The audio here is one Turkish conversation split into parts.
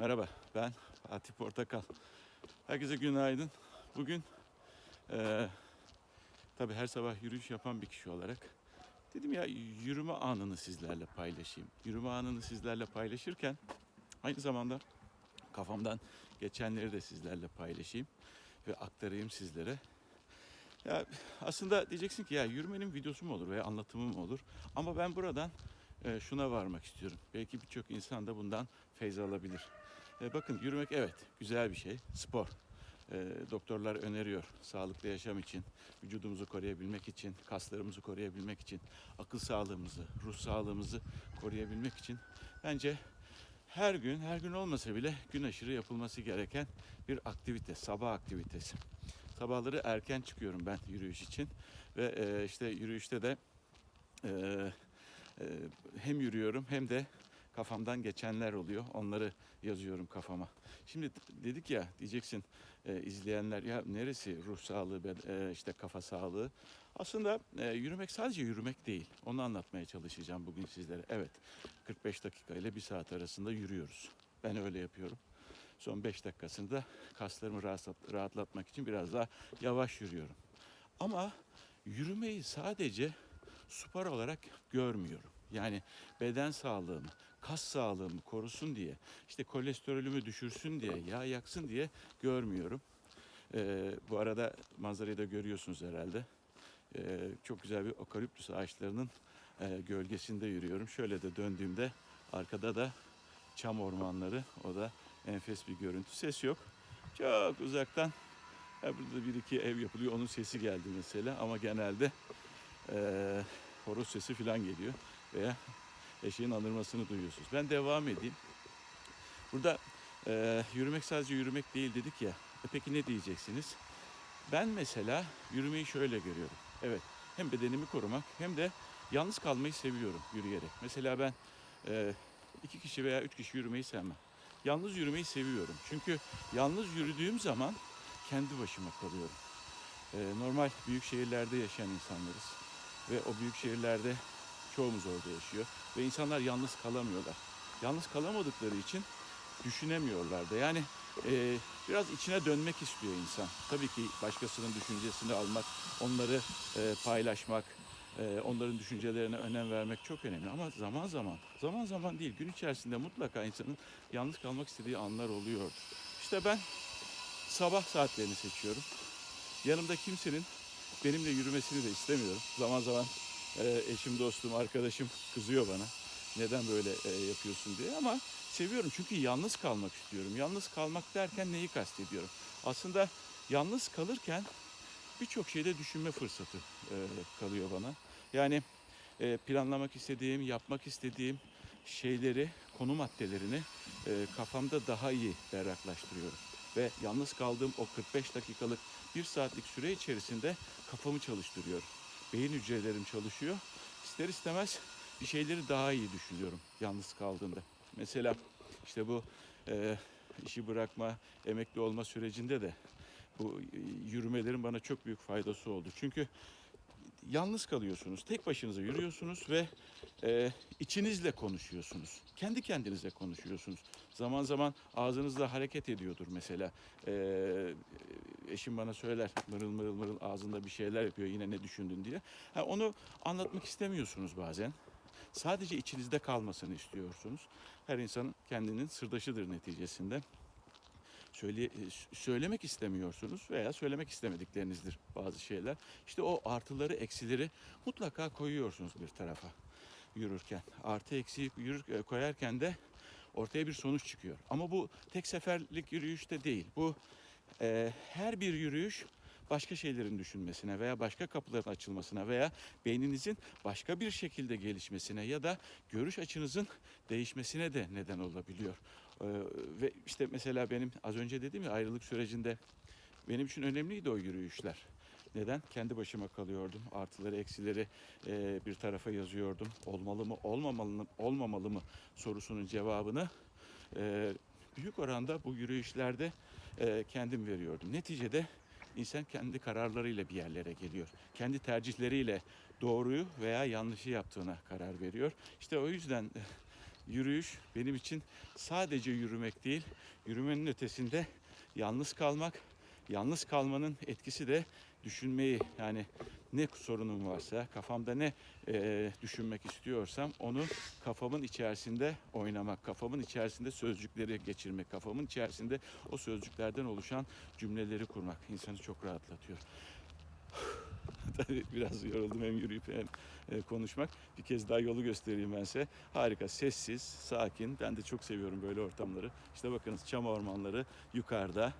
Merhaba, ben Fatih Portakal. Herkese günaydın. Bugün eee tabii her sabah yürüyüş yapan bir kişi olarak dedim ya yürüme anını sizlerle paylaşayım. Yürüme anını sizlerle paylaşırken aynı zamanda kafamdan geçenleri de sizlerle paylaşayım ve aktarayım sizlere. Ya aslında diyeceksin ki ya yürümenin videosu mu olur veya anlatımı mı olur? Ama ben buradan e, şuna varmak istiyorum. Belki birçok insan da bundan feyz alabilir. E, bakın yürümek evet güzel bir şey. Spor. E, doktorlar öneriyor sağlıklı yaşam için, vücudumuzu koruyabilmek için, kaslarımızı koruyabilmek için, akıl sağlığımızı, ruh sağlığımızı koruyabilmek için bence her gün, her gün olmasa bile gün aşırı yapılması gereken bir aktivite, sabah aktivitesi. Sabahları erken çıkıyorum ben yürüyüş için ve e, işte yürüyüşte de e, e, hem yürüyorum hem de kafamdan geçenler oluyor. Onları yazıyorum kafama. Şimdi dedik ya diyeceksin e, izleyenler ya neresi ruh sağlığı e, işte kafa sağlığı. Aslında e, yürümek sadece yürümek değil. Onu anlatmaya çalışacağım bugün sizlere. Evet 45 dakika ile 1 saat arasında yürüyoruz. Ben öyle yapıyorum. Son 5 dakikasında kaslarımı rahatlat- rahatlatmak için biraz daha yavaş yürüyorum. Ama yürümeyi sadece spor olarak görmüyorum. Yani beden sağlığımı, kas sağlığımı korusun diye, işte kolesterolümü düşürsün diye, yağ yaksın diye görmüyorum. Ee, bu arada manzarayı da görüyorsunuz herhalde. Ee, çok güzel bir okaliptüs ağaçlarının e, gölgesinde yürüyorum. Şöyle de döndüğümde arkada da çam ormanları. O da enfes bir görüntü. Ses yok. Çok uzaktan ya burada bir iki ev yapılıyor. Onun sesi geldi mesela ama genelde eee horoz sesi falan geliyor veya eşeğin anırmasını duyuyorsunuz. Ben devam edeyim. Burada eee, yürümek sadece yürümek değil dedik ya. E peki ne diyeceksiniz? Ben mesela yürümeyi şöyle görüyorum. Evet hem bedenimi korumak hem de yalnız kalmayı seviyorum yürüyerek. Mesela ben eee, iki kişi veya üç kişi yürümeyi sevmem. Yalnız yürümeyi seviyorum. Çünkü yalnız yürüdüğüm zaman kendi başıma kalıyorum. Ee, normal büyük şehirlerde yaşayan insanlarız. Ve o büyük şehirlerde çoğumuz orada yaşıyor. Ve insanlar yalnız kalamıyorlar. Yalnız kalamadıkları için düşünemiyorlar da. Yani e, biraz içine dönmek istiyor insan. Tabii ki başkasının düşüncesini almak, onları e, paylaşmak, e, onların düşüncelerine önem vermek çok önemli. Ama zaman zaman, zaman zaman değil, gün içerisinde mutlaka insanın yalnız kalmak istediği anlar oluyordur. İşte ben sabah saatlerini seçiyorum. Yanımda kimsenin benimle yürümesini de istemiyorum. Zaman zaman e, eşim, dostum, arkadaşım kızıyor bana. Neden böyle e, yapıyorsun diye ama seviyorum çünkü yalnız kalmak istiyorum. Yalnız kalmak derken neyi kastediyorum? Aslında yalnız kalırken birçok şeyde düşünme fırsatı e, kalıyor bana. Yani e, planlamak istediğim, yapmak istediğim şeyleri, konu maddelerini kafamda daha iyi berraklaştırıyorum. Ve yalnız kaldığım o 45 dakikalık, bir saatlik süre içerisinde kafamı çalıştırıyorum. Beyin hücrelerim çalışıyor. İster istemez bir şeyleri daha iyi düşünüyorum yalnız kaldığımda. Mesela işte bu e, işi bırakma, emekli olma sürecinde de bu e, yürümelerin bana çok büyük faydası oldu. Çünkü yalnız kalıyorsunuz, tek başınıza yürüyorsunuz ve e, içinizle konuşuyorsunuz. Kendi kendinize konuşuyorsunuz. Zaman zaman ağzınızla hareket ediyordur mesela. E, eşim bana söyler mırıl mırıl mırıl ağzında bir şeyler yapıyor yine ne düşündün diye. Ha, onu anlatmak istemiyorsunuz bazen. Sadece içinizde kalmasını istiyorsunuz. Her insan kendinin sırdaşıdır neticesinde söyle, e, söylemek istemiyorsunuz veya söylemek istemediklerinizdir bazı şeyler. İşte o artıları eksileri mutlaka koyuyorsunuz bir tarafa yürürken. Artı eksiği yürür, e, koyarken de ortaya bir sonuç çıkıyor. Ama bu tek seferlik yürüyüşte değil. Bu e, her bir yürüyüş başka şeylerin düşünmesine veya başka kapıların açılmasına veya beyninizin başka bir şekilde gelişmesine ya da görüş açınızın değişmesine de neden olabiliyor. Ee, ve işte mesela benim az önce dediğim ya ayrılık sürecinde benim için önemliydi o yürüyüşler. Neden? Kendi başıma kalıyordum. Artıları, eksileri e, bir tarafa yazıyordum. Olmalı mı, olmamalı mı, olmamalı mı sorusunun cevabını e, büyük oranda bu yürüyüşlerde e, kendim veriyordum. Neticede insan kendi kararlarıyla bir yerlere geliyor. Kendi tercihleriyle doğruyu veya yanlışı yaptığına karar veriyor. İşte o yüzden yürüyüş benim için sadece yürümek değil, yürümenin ötesinde yalnız kalmak, yalnız kalmanın etkisi de düşünmeyi yani ne sorunum varsa kafamda ne e, düşünmek istiyorsam onu kafamın içerisinde oynamak, kafamın içerisinde sözcükleri geçirmek, kafamın içerisinde o sözcüklerden oluşan cümleleri kurmak insanı çok rahatlatıyor. Biraz yoruldum hem yürüyüp hem e, konuşmak. Bir kez daha yolu göstereyim ben size. Harika, sessiz, sakin. Ben de çok seviyorum böyle ortamları. İşte bakınız çam ormanları yukarıda.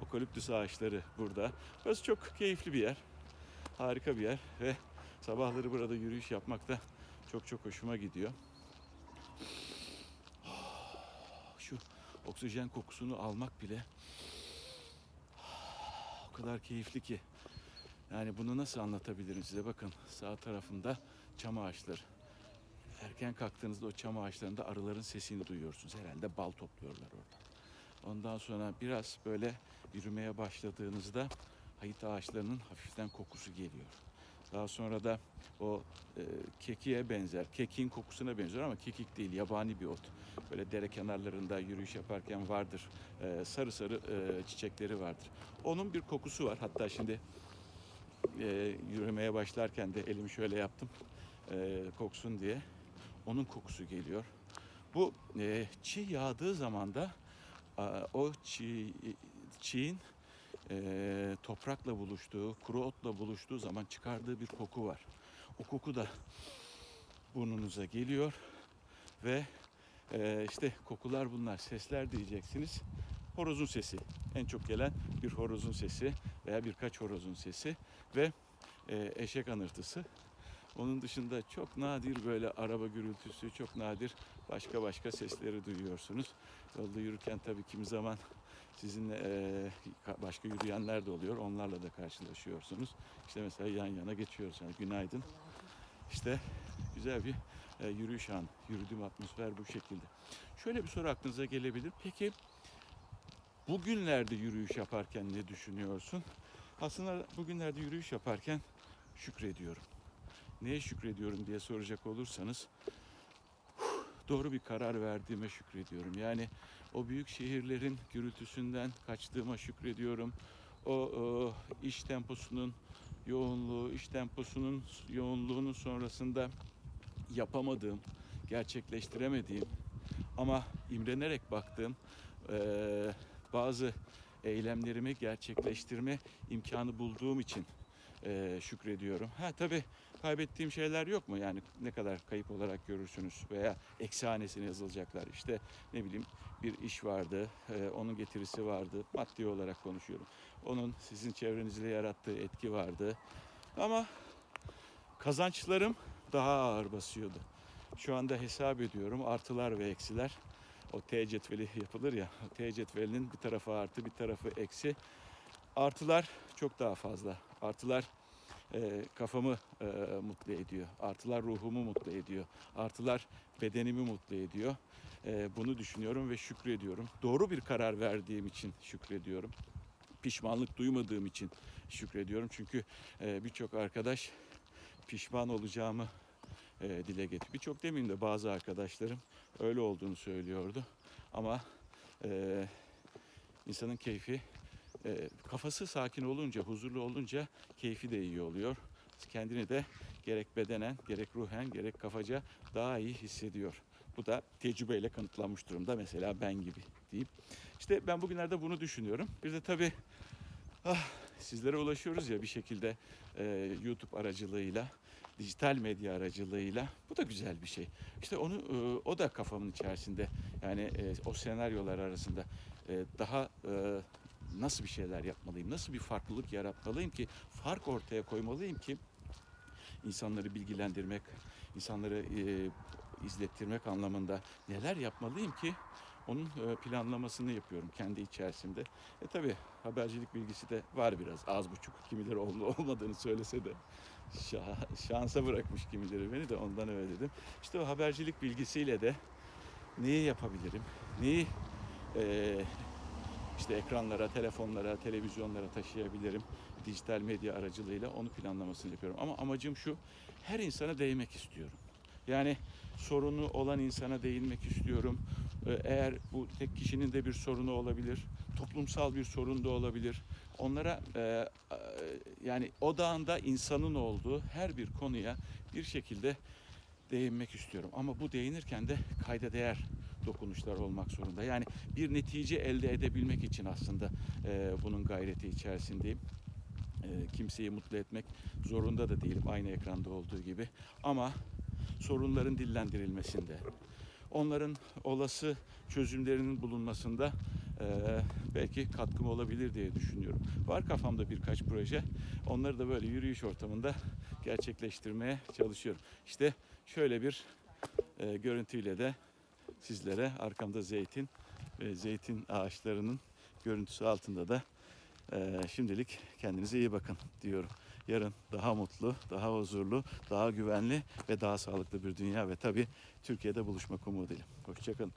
Okaliptüs ağaçları burada. Burası çok keyifli bir yer. Harika bir yer ve sabahları burada yürüyüş yapmak da çok çok hoşuma gidiyor. Şu oksijen kokusunu almak bile o kadar keyifli ki. Yani bunu nasıl anlatabilirim size? Bakın sağ tarafında çam ağaçları. Erken kalktığınızda o çam ağaçlarında arıların sesini duyuyorsunuz. Herhalde bal topluyorlar orada. Ondan sonra biraz böyle yürümeye başladığınızda hayıt ağaçlarının hafiften kokusu geliyor. Daha sonra da o e, kekiğe benzer, kekiğin kokusuna benziyor ama kekik değil, yabani bir ot. Böyle dere kenarlarında yürüyüş yaparken vardır. E, sarı sarı e, çiçekleri vardır. Onun bir kokusu var. Hatta şimdi e, yürümeye başlarken de elimi şöyle yaptım e, koksun diye. Onun kokusu geliyor. Bu e, çiğ yağdığı zaman da a, o çiğ, çiğin e, toprakla buluştuğu, kuru otla buluştuğu zaman çıkardığı bir koku var. O koku da burnunuza geliyor ve e, işte kokular bunlar, sesler diyeceksiniz. Horozun sesi, en çok gelen bir horozun sesi veya birkaç horozun sesi ve e, eşek anırtısı. Onun dışında çok nadir böyle araba gürültüsü, çok nadir başka başka sesleri duyuyorsunuz. Yolda yürürken tabii kimi zaman sizinle e, ka- başka yürüyenler de oluyor. Onlarla da karşılaşıyorsunuz. İşte mesela yan yana geçiyoruz. Yani günaydın. İşte güzel bir e, yürüyüş an. Yürüdüğüm atmosfer bu şekilde. Şöyle bir soru aklınıza gelebilir. Peki bugünlerde yürüyüş yaparken ne düşünüyorsun? Aslında bugünlerde yürüyüş yaparken şükrediyorum. Neye şükrediyorum diye soracak olursanız doğru bir karar verdiğime şükrediyorum. Yani o büyük şehirlerin gürültüsünden kaçtığıma şükrediyorum. O, o iş temposunun yoğunluğu, iş temposunun yoğunluğunun sonrasında yapamadığım, gerçekleştiremediğim ama imrenerek baktığım eee, bazı eylemlerimi gerçekleştirme imkanı bulduğum için eee, şükrediyorum. Ha tabii kaybettiğim şeyler yok mu? Yani ne kadar kayıp olarak görürsünüz veya eksi hanesine yazılacaklar. İşte ne bileyim bir iş vardı, eee, onun getirisi vardı. Maddi olarak konuşuyorum. Onun sizin çevrenizde yarattığı etki vardı. Ama kazançlarım daha ağır basıyordu. Şu anda hesap ediyorum artılar ve eksiler. O T cetveli yapılır ya. o T cetvelinin bir tarafı artı bir tarafı eksi. Artılar çok daha fazla. Artılar e, kafamı e, mutlu ediyor. Artılar ruhumu mutlu ediyor. Artılar bedenimi mutlu ediyor. E, bunu düşünüyorum ve şükrediyorum. Doğru bir karar verdiğim için şükrediyorum. Pişmanlık duymadığım için şükrediyorum. Çünkü e, birçok arkadaş pişman olacağımı e, dile getiriyor. Birçok demeyeyim de bazı arkadaşlarım öyle olduğunu söylüyordu. Ama e, insanın keyfi e, kafası sakin olunca, huzurlu olunca keyfi de iyi oluyor. Kendini de gerek bedenen, gerek ruhen, gerek kafaca daha iyi hissediyor. Bu da tecrübeyle kanıtlanmış durumda. Mesela ben gibi deyip. İşte ben bugünlerde bunu düşünüyorum. Bir de tabii ah, sizlere ulaşıyoruz ya bir şekilde e, YouTube aracılığıyla, dijital medya aracılığıyla. Bu da güzel bir şey. İşte onu e, o da kafamın içerisinde. Yani e, o senaryolar arasında e, daha e, nasıl bir şeyler yapmalıyım, nasıl bir farklılık yaratmalıyım ki, fark ortaya koymalıyım ki insanları bilgilendirmek, insanları e, izlettirmek anlamında neler yapmalıyım ki onun e, planlamasını yapıyorum kendi içerisinde. E tabi habercilik bilgisi de var biraz az buçuk kimileri ol- olmadığını söylese de şa- şansa bırakmış kimileri beni de ondan öyle dedim. İşte o habercilik bilgisiyle de neyi yapabilirim, neyi e, işte ekranlara, telefonlara, televizyonlara taşıyabilirim. Dijital medya aracılığıyla onu planlamasını yapıyorum. Ama amacım şu, her insana değmek istiyorum. Yani sorunu olan insana değinmek istiyorum. Ee, Eğer bu tek kişinin de bir sorunu olabilir, toplumsal bir sorun da olabilir. Onlara e, yani odağında insanın olduğu her bir konuya bir şekilde değinmek istiyorum. Ama bu değinirken de kayda değer dokunuşlar olmak zorunda. Yani bir netice elde edebilmek için aslında e, bunun gayreti içerisindeyim. E, kimseyi mutlu etmek zorunda da değilim aynı ekranda olduğu gibi. Ama sorunların dillendirilmesinde, onların olası çözümlerinin bulunmasında e, belki katkım olabilir diye düşünüyorum. Var kafamda birkaç proje. Onları da böyle yürüyüş ortamında gerçekleştirmeye çalışıyorum. İşte şöyle bir e, görüntüyle de sizlere arkamda zeytin ve zeytin ağaçlarının görüntüsü altında da e, şimdilik kendinize iyi bakın diyorum. Yarın daha mutlu, daha huzurlu, daha güvenli ve daha sağlıklı bir dünya ve tabii Türkiye'de buluşmak umuduyla. Hoşçakalın.